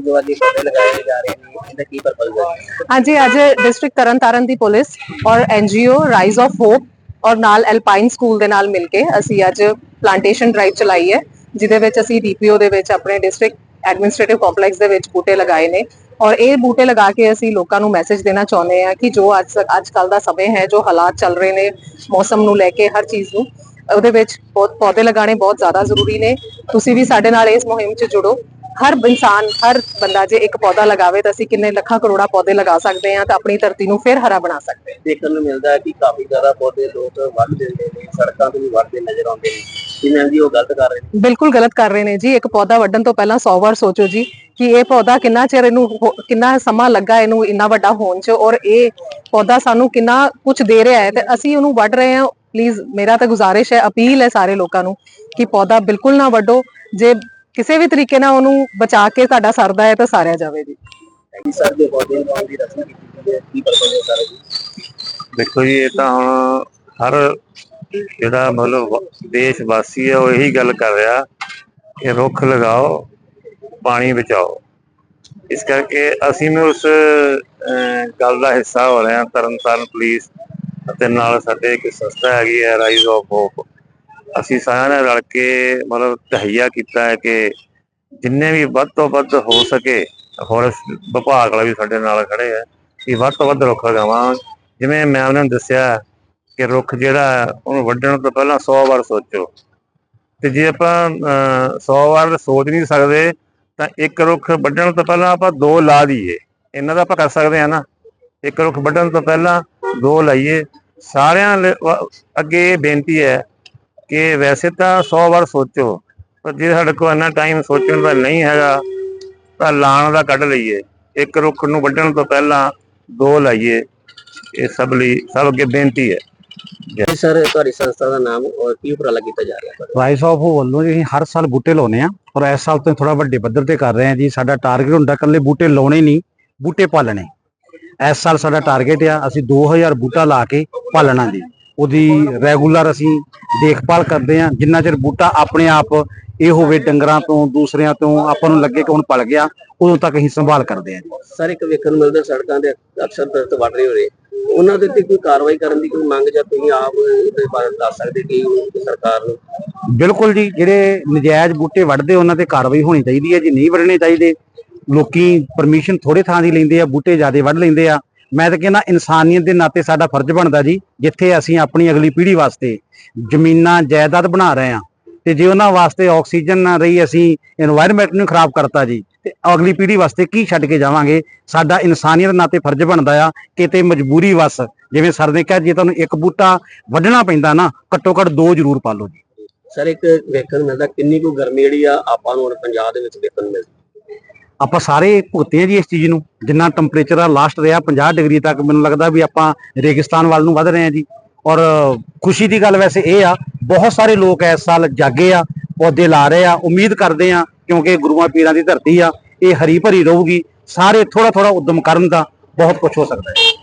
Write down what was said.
ਜੋ ਅੱਜ ਇਹ ਪੌਦੇ ਲਗਾਏ ਜਾ ਰਹੇ ਨੇ, ਇਹਦਾ ਕੀ ਪਰਪਸ ਹੈ? ਹਾਂਜੀ, ਅੱਜ ਡਿਸਟ੍ਰਿਕਟ ਤਰਨਤਾਰਨ ਦੀ ਪੁਲਿਸ ਔਰ ਐਨਜੀਓ ਰਾਈਜ਼ ਆਫ ਹੋਪ ਔਰ ਨਾਲ ਐਲਪਾਈਨ ਸਕੂਲ ਦੇ ਨਾਲ ਮਿਲ ਕੇ ਅਸੀਂ ਅੱਜ ਪਲਾਂਟੇਸ਼ਨ ਡਰਾਈਵ ਚਲਾਈ ਹੈ, ਜਿਹਦੇ ਵਿੱਚ ਅਸੀਂ ਡੀਪੀਓ ਦੇ ਵਿੱਚ ਆਪਣੇ ਡਿਸਟ੍ਰਿਕਟ ਐਡਮਿਨਿਸਟ੍ਰੇਟਿਵ ਕੰਪਲੈਕਸ ਦੇ ਵਿੱਚ ਬੂਟੇ ਲਗਾਏ ਨੇ ਔਰ ਇਹ ਬੂਟੇ ਲਗਾ ਕੇ ਅਸੀਂ ਲੋਕਾਂ ਨੂੰ ਮੈਸੇਜ ਦੇਣਾ ਚਾਹੁੰਦੇ ਆ ਕਿ ਜੋ ਅੱਜ ਅੱਜ ਕੱਲ ਦਾ ਸਮੇਂ ਹੈ, ਜੋ ਹਾਲਾਤ ਚੱਲ ਰਹੇ ਨੇ ਮੌਸਮ ਨੂੰ ਲੈ ਕੇ ਹਰ ਚੀਜ਼ ਨੂੰ, ਉਹਦੇ ਵਿੱਚ ਬਹੁਤ ਪੌਦੇ ਲਗਾਣੇ ਬਹੁਤ ਜ਼ਿਆਦਾ ਜ਼ਰੂਰੀ ਨੇ। ਤੁਸੀਂ ਵੀ ਸਾਡੇ ਨਾਲ ਇਸ ਮੁਹਿੰਮ 'ਚ ਜੁੜੋ। ਹਰ ਇਨਸਾਨ ਹਰ ਬੰਦਾ ਜੇ ਇੱਕ ਪੌਦਾ ਲਗਾਵੇ ਤਾਂ ਅਸੀਂ ਕਿੰਨੇ ਲੱਖਾਂ ਕਰੋੜਾਂ ਪੌਦੇ ਲਗਾ ਸਕਦੇ ਹਾਂ ਤਾਂ ਆਪਣੀ ਧਰਤੀ ਨੂੰ ਫਿਰ ਹਰਾ ਬਣਾ ਸਕਦੇ ਹਾਂ। ਦੇਖਣ ਨੂੰ ਮਿਲਦਾ ਹੈ ਕਿ ਕਾਫੀ ਜ਼ਿਆਦਾ ਪੌਦੇ ਲੋਕ ਵੱਢ ਦਿੰਦੇ ਨੇ ਸੜਕਾਂ ਤੇ ਵੀ ਵੱਢਦੇ ਨਜ਼ਰ ਆਉਂਦੇ ਨੇ। ਜਿਵੇਂ ਜੀ ਉਹ ਗਲਤ ਕਰ ਰਹੇ ਨੇ? ਬਿਲਕੁਲ ਗਲਤ ਕਰ ਰਹੇ ਨੇ ਜੀ। ਇੱਕ ਪੌਦਾ ਵੱਢਣ ਤੋਂ ਪਹਿਲਾਂ 100 ਵਾਰ ਸੋਚੋ ਜੀ ਕਿ ਇਹ ਪੌਦਾ ਕਿੰਨਾ ਚਿਰ ਇਹਨੂੰ ਕਿੰਨਾ ਸਮਾਂ ਲੱਗਾ ਇਹਨੂੰ ਇੰਨਾ ਵੱਡਾ ਹੋਣ 'ਚ ਔਰ ਇਹ ਪੌਦਾ ਸਾਨੂੰ ਕਿੰਨਾ ਕੁਝ ਦੇ ਰਿਹਾ ਹੈ ਤੇ ਅਸੀਂ ਉਹਨੂੰ ਵੱਢ ਰਹੇ ਹਾਂ। ਪਲੀਜ਼ ਮੇਰਾ ਤਾਂ ਗੁਜ਼ਾਰਿਸ਼ ਹੈ ਅਪੀਲ ਹੈ ਸਾਰੇ ਲੋਕਾਂ ਨੂੰ ਕਿ ਪੌਦਾ ਬਿਲਕੁਲ ਨਾ ਵੱਢੋ। ਜੇ ਕਿਸੇ ਵੀ ਤਰੀਕੇ ਨਾਲ ਉਹਨੂੰ ਬਚਾ ਕੇ ਤੁਹਾਡਾ ਸਰਦਾ ਹੈ ਤਾਂ ਸਾਰਿਆ ਜਾਵੇ ਜੀ। ਕਿ ਸਰ ਦੇ ਪੌਦੇ ਲਗਾਉਣ ਦੀ ਰਸਮ ਕੀਤੀ ਹੈ ਕੀ ਪਰਪਸ ਹੈ ਸਾਰਾ ਜੀ? ਦੇਖੋ ਜੀ ਇਹ ਤਾਂ ਹੁਣ ਹਰ ਜਿਹੜਾ ਮਤਲਬ ਦੇਸ਼ ਵਾਸੀ ਹੈ ਉਹ ਇਹੀ ਗੱਲ ਕਰ ਰਿਹਾ ਕਿ ਰੁੱਖ ਲਗਾਓ ਪਾਣੀ ਬਚਾਓ। ਇਸ ਕਰਕੇ ਅਸੀਂ ਵੀ ਉਸ ਗੱਲ ਦਾ ਹਿੱਸਾ ਹੋ ਰਹੇ ਹਾਂ ਤਰਨਤਾਰਨ ਪੁਲਿਸ ਅਤੇ ਨਾਲ ਸਾਡੇ ਇੱਕ ਸੰਸਥਾ ਹੈਗੀ ਹੈ ਰਾਈਜ਼ ਆਫ ਹੋਪ ਅਸੀਂ ਸਾਰਿਆਂ ਨੇ ਰਲ ਕੇ ਮਤਲਬ ਤਹਈਆ ਕੀਤਾ ਹੈ ਕਿ ਜਿੰਨੇ ਵੀ ਵੱਧ ਤੋਂ ਵੱਧ ਹੋ ਸਕੇ ਫੋਰੈਸਟ ਵਿਭਾਗ ਵਾਲਾ ਵੀ ਸਾਡੇ ਨਾਲ ਖੜੇ ਹੈ ਕਿ ਵੱਧ ਤੋਂ ਵੱਧ ਰੁੱਖ ਲਗਾਵਾਂ। ਜਿਵੇਂ ਮੈਂ ਉਹਨਾਂ ਨੂੰ ਦੱਸਿਆ ਕਿ ਰੁੱਖ ਜਿਹੜਾ ਉਹਨੂੰ ਵੱਢਣ ਤੋਂ ਪਹਿਲਾਂ 100 ਵਾਰ ਸੋਚੋ। ਤੇ ਜੇ ਆਪਾਂ 100 ਵਾਰ ਸੋਚ ਨਹੀਂ ਸਕਦੇ, ਤਾਂ ਇੱਕ ਰੁੱਖ ਵੱਢਣ ਤੋਂ ਪਹਿਲਾਂ ਆਪਾਂ ਦੋ ਲਾ ਦਈਏ। ਇਹਨਾਂ ਦਾ ਆਪਾਂ ਕਰ ਸਕਦੇ ਹਾਂ ਨਾ। ਇੱਕ ਰੁੱਖ ਵੱਢਣ ਤੋਂ ਪਹਿਲਾਂ ਦੋ ਲਾਈਏ। ਸਾਰਿਆਂ ਅੱਗੇ ਇਹ ਬੇਨਤੀ ਹੈ ਕਿ ਵੈਸੇ ਤਾਂ 100 ਵਾਰ ਸੋਚੋ ਪਰ ਜੇ ਸਾਡੇ ਕੋਲ ਇੰਨਾ ਟਾਈਮ ਸੋਚਣ ਦਾ ਨਹੀਂ ਹੈਗਾ ਤਾਂ ਲਾਣ ਦਾ ਕੱਢ ਲਈਏ। ਇੱਕ ਰੁੱਖ ਨੂੰ ਵੱਢਣ ਤੋਂ ਪਹਿਲਾਂ ਦੋ ਲਾਈਏ। ਇਹ ਸਭ ਲਈ ਸਭ ਅੱਗੇ ਬੇਨਤੀ ਹੈ। ਜੀ ਸਰ ਤੁਹਾਡੀ ਸੰਸਥਾ ਦਾ ਨਾਮ ਔਰ ਕੀ ਉਪਰਾਲਾ ਕੀਤਾ ਜਾ ਰਿਹਾ? ਹੈ ਰਾਈਸ ਆਫ ਹੋ ਵੱਲੋਂ ਜੀ ਅਸੀਂ ਹਰ ਸਾਲ ਬੂਟੇ ਲਾਉਨੇ ਆ ਔਰ ਇਸ ਸਾਲ ਤੋਂ ਥੋੜਾ ਵੱਡੇ ਪੱਧਰ ਤੇ ਕਰ ਰਹੇ ਆ ਜੀ। ਸਾਡਾ ਟਾਰਗੇਟ ਹੁੰਦਾ ਇਕੱਲੇ ਬੂਟੇ ਲਾਉਣੇ ਨਹੀਂ ਬੂਟੇ ਪਾਲਣੇ। ਇਸ ਸਾਲ ਸਾਡਾ ਟਾਰਗੇਟ ਆ ਅਸੀਂ 2000 ਬੂਟਾ ਲਾ ਕੇ ਪਾਲਣਾ ਜੀ। ਉਹਦੀ ਰੈਗੂਲਰ ਅਸੀਂ ਦੇਖਭਾਲ ਕਰਦੇ ਆ ਜਿੰਨਾ ਚਿਰ ਬੂਟਾ ਆਪਣੇ ਆਪ ਇਹ ਹੋਵੇ ਡੰਗਰਾਂ ਤੋਂ ਦੂਸਰਿਆਂ ਤੋਂ ਆਪਾਂ ਨੂੰ ਲੱਗੇ ਕਿ ਹੁਣ ਪਲ ਗਿਆ ਉਦੋਂ ਤੱਕ ਅਸੀਂ ਸੰਭਾਲ ਕਰਦੇ ਆ ਜੀ। ਸਰ ਇੱਕ ਵੇਖਣ ਨੂੰ ਮਿਲਦਾ ਸੜਕਾਂ ਤੇ ਅਕਸਰ ਦਰਖਤ ਵੱਢ ਰਹੇ ਹੋਏ ਉਹਨਾਂ ਦੇ ਉੱਤੇ ਕੋਈ ਕਾਰਵਾਈ ਕਰਨ ਦੀ ਕੋਈ ਮੰਗ ਜਾਂ ਤੁਸੀਂ ਆਪ ਇਹਦੇ ਬਾਰੇ ਦੱਸ ਸਕਦੇ ਕਿ ਸਰਕਾਰ ਨੂੰ? ਬਿਲਕੁਲ ਜੀ ਜਿਹੜੇ ਨਜਾਇਜ਼ ਬੂਟੇ ਵੱਢਦੇ ਉਹਨਾਂ ਤੇ ਕਾਰਵਾਈ ਹੋਣੀ ਚਾਹੀਦੀ ਹੈ। ਜੀ ਨਹੀਂ ਵੱਢਣੇ ਚਾਹੀਦੇ ਲੋਕੀ ਪਰਮਿਸ਼ਨ ਥੋੜੇ ਥਾਂ ਦੀ ਲੈਂਦੇ ਆ ਬੂਟੇ ਜ਼ਿਆਦੇ ਵੱਢ ਲੈਂਦੇ ਆ। ਮੈਂ ਤਾਂ ਕਹਿੰਦਾ ਇਨਸਾਨੀਅਤ ਦੇ ਨਾਤੇ ਸਾਡਾ ਫਰਜ਼ ਬਣਦਾ ਜੀ, ਜਿੱਥੇ ਅਸੀਂ ਆਪਣੀ ਅਗਲੀ ਪੀੜ੍ਹੀ ਵਾਸਤੇ ਜ਼ਮੀਨਾਂ, ਜਾਇਦਾਦ ਬਣਾ ਰਹੇ ਹਾਂ। ਤੇ ਜੇ ਉਹਨਾਂ ਵਾਸਤੇ ਆਕਸੀਜਨ ਨਾ ਰਹੀ, ਅਸੀਂ এনवायरमेंट ਨੂੰ ਖਰਾਬ ਕਰਤਾ ਜੀ, ਤੇ ਅਗਲੀ ਪੀੜ੍ਹੀ ਵਾਸਤੇ ਕੀ ਛੱਡ ਕੇ ਜਾਵਾਂਗੇ? ਸਾਡਾ ਇਨਸਾਨੀਅਤ ਨਾਤੇ ਫਰਜ਼ ਬਣਦਾ ਆ, ਕਿਤੇ ਮਜਬੂਰੀ ਵਸ। ਜਿਵੇਂ ਸਰ ਨੇ ਕਿਹਾ, ਜੇ ਤੁਹਾਨੂੰ ਇੱਕ ਬੂਟਾ ਵੱਢਣਾ ਪੈਂਦਾ ਨਾ, ਘੱਟੋ ਘੱਟ ਦੋ ਜ਼ਰੂਰ ਪਾ ਲਓ ਜੀ। ਸਰ, ਇੱਕ ਵੇਖਣ ਮਿਲਦਾ, ਕਿੰਨੀ ਕੁ ਗਰਮੀ ਜਿਹੜੀ ਆ, ਆਪਾਂ ਨੂੰ ਹੁਣ ਪੰਜਾਬ ਦੇ ਵਿੱਚ ਦੇਖਣ ਨੂੰ ਮਿਲਦੀ। ਆਪਾਂ ਸਾਰੇ ਭੁਗਤੇ ਆ ਜੀ ਇਸ ਚੀਜ਼ ਨੂੰ, ਜਿੰਨਾ ਟੈਂਪਰੇਚਰ ਆ ਲਾਸਟ ਰਿਹਾ 50 ਡਿਗਰੀ ਤੱਕ, ਮੈਨੂੰ ਲੱਗਦਾ ਵੀ ਆਪਾਂ ਰੇਗਿਸਤਾਨ ਵੱਲ ਨੂੰ ਵਧ ਰਹੇ ਆ ਜੀ। ਔਰ ਖੁਸ਼ੀ ਦੀ ਗੱਲ ਵੈਸੇ ਇਹ ਆ, ਬਹੁਤ ਸਾਰੇ ਲੋਕ ਇਸ ਸਾਲ ਜਾਗੇ ਆ, ਪੌਦੇ ਲਾ ਰਹੇ ਆ, ਉਮੀਦ ਕਰਦੇ ਆ, ਕਿਉਂਕਿ ਗੁਰੂਆਂ ਪੀਰਾਂ ਦੀ ਧਰਤੀ ਆ, ਇਹ ਹਰੀ ਭਰੀ ਰਹੂਗੀ, ਸਾਰੇ ਥੋੜਾ ਥੋੜਾ ਉਦਮ ਕਰਨ ਦਾ ਬਹੁਤ ਕੁਝ ਹੋ ਸਕਦਾ ਹੈ।